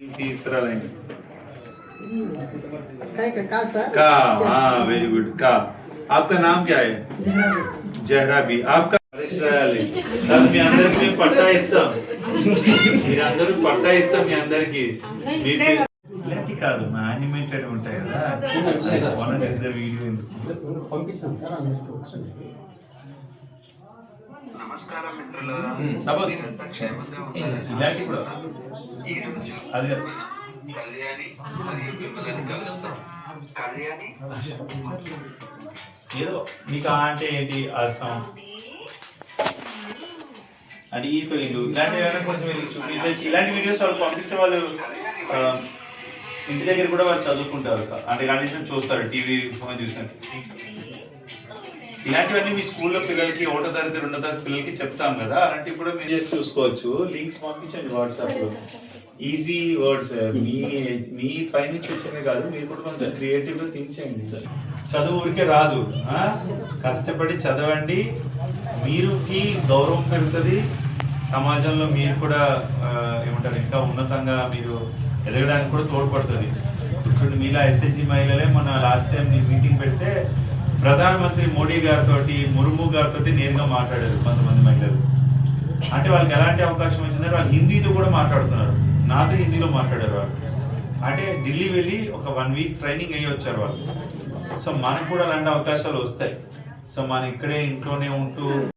तीसरा लाइन काय का का सर का हाँ वेरी गुड का आपका नाम क्या है జహరా బి ఆప్కా పరీక్ష రాయాలి దాన్ని మీ అందరికి మేము పట్టా ఇస్తాం మీరందరూ పట్టా ఇస్తాం మీ అందరికి మీకు ఇలాంటి కాదు మా యానిమేటెడ్ ఉంటాయి కదా వన్ చేసే వీడియో పంపించాను సార్ అందరికి వచ్చింది నమస్కారం మిత్రులారా సపోజ్ మీరంతా క్షేమంగా ఉండాలని ఇలాంటి కూడా ఈ రోజు అది కళ్యాణి మరియు విమలని కలుస్తాం. కళ్యాణి? ఏదో మీకు ఆ అంటే ఏంటి? అస్సాం అంటే ఈ ఫీలింగ్ ఇలాంటివి ఏమైనా కొంచెం చూపించచ్చు ఇలాంటి వీడియోస్ వాళ్ళు పంపిస్తే వాళ్ళు ఇంటి దగ్గర కూడా వాళ్ళు చదువుకుంటారు. అంటే కండిషన్ చూస్తారు టీవీ ఫోన్ చూసినట్టు. ఇలాంటివన్నీ మీ స్కూల్లో పిల్లలకి ఒకటో తరగతి రెండో తరగతి పిల్లలకి చెప్తాం కదా. అలాంటివి కూడా మీరు చేసి చూసుకోవచ్చు. లింక్స్ పంపించండి వాట్సాప్లో. ఈజీ వర్డ్స్ మీ మీ పై నుంచి వచ్చేవే కాదు మీరు కూడా కొంచెం క్రియేటివ్గా థింక్ చేయండి. చదువు ఊరికే రాదు? కష్టపడి చదవండి. మీరుకి గౌరవం పెరుగుతుంది. సమాజంలో మీరు కూడా ఏమంటారు ఇంకా ఉన్నతంగా మీరు ఎదగడానికి కూడా తోడ్పడుతుంది. చూడండి మీలా ఎస్హెచ్జి మహిళలే మన లాస్ట్ టైం మీటింగ్ పెడితే ప్రధానమంత్రి మోడీ గారితో ముర్ము గారితో నేరుగా మాట్లాడారు కొంతమంది మహిళలు. అంటే వాళ్ళకి ఎలాంటి అవకాశం వచ్చిందంటే వాళ్ళు హిందీలో కూడా మాట్లాడుతున్నారు. నాతో హిందీలో మాట్లాడారు వాళ్ళు. అంటే ఢిల్లీ వెళ్ళి ఒక వన్ వీక్ ట్రైనింగ్ అయ్యి వచ్చారు వాళ్ళు. సో మనకు కూడా అలాంటి అవకాశాలు వస్తాయి. సో మన ఇక్కడే ఇంట్లోనే ఉంటూ